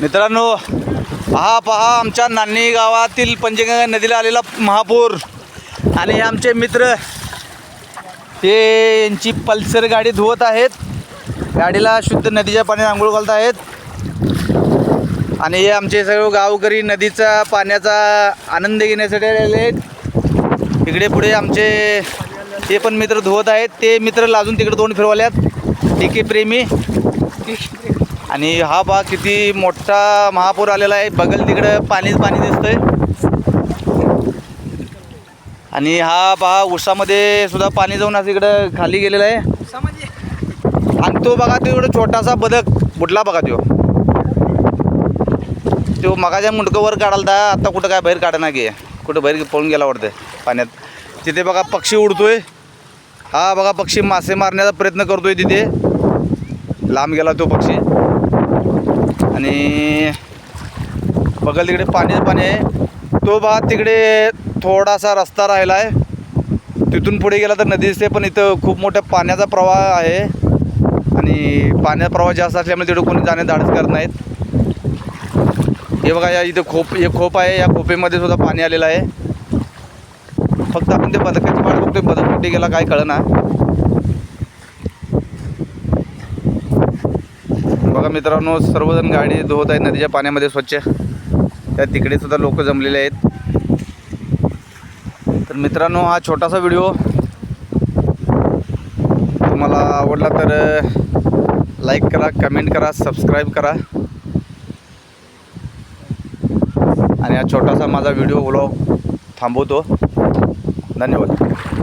मित्रांनो पहा पहा आमच्या नान्नी गावातील पंचगंगा नदीला आलेला महापूर. आणि आमचे मित्र ते यांची पल्सर गाडी धुवत आहेत. गाडीला शुद्ध नदीच्या पाण्यात आंघोळ घालत आहेत. आणि हे आमचे सगळे गावकरी नदीचा पाण्याचा आनंद घेण्यासाठी आलेले आहेत. इकडे पुढे आमचे ते पण मित्र धुवत आहेत. ते मित्र लाजून तिकडे दोन फिरवल्यात एके प्रेमी. आणि हा बा किती मोठा महापूर आलेला आहे. बगल तिकडं पाणीच पाणी दिसतंय. आणि हा पहा उसामध्ये सुद्धा पाणी जाऊन असं इकडं खाली गेलेला आहे. आणि तो बघा तो छोटासा बदक. बुडला बघा तो. तो मगाच्या मुंडकं वर काढालता आता कुठं काय बाहेर काढा गे कुठं बाहेर पळून गेला वाटतं पाण्यात. तिथे बघा पक्षी उडतोय. हा बघा पक्षी मासे मारण्याचा प्रयत्न करतोय तिथे. लांब गेला तो पक्षी. आणि बघल तिकडे पाणी पाणी आहे. तो भाग तिकडे थोडासा रस्ता राहिला आहे तिथून पुढे गेला तर नदी दिसते पण इथं खूप मोठ्या पाण्याचा प्रवाह आहे. आणि पाण्याचा प्रवाह जास्त असल्यामुळे तिकडे कोणी जाणे धाडस करत नाहीत. हे बघा या इथं खोप हे खोप आहे. या खोपेमध्ये सुद्धा पाणी आलेलं आहे. फक्त आपण ते बदकाची वाट बघतोय. बदक कुठे गेला काय कळना. बघा मित्रांनो सर्वजण गाडी धुवत आहेत नदीच्या पाण्यामध्ये स्वच्छ. त्या तिकडे सुद्धा लोक जमलेले आहेत. तर मित्रांनो हा छोटासा व्हिडिओ. तुम्हाला आवडला तर लाईक करा कमेंट करा सबस्क्राईब करा. आणि हा छोटासा माझा व्हिडिओ ब्लॉग थांबवतो. धन्यवाद.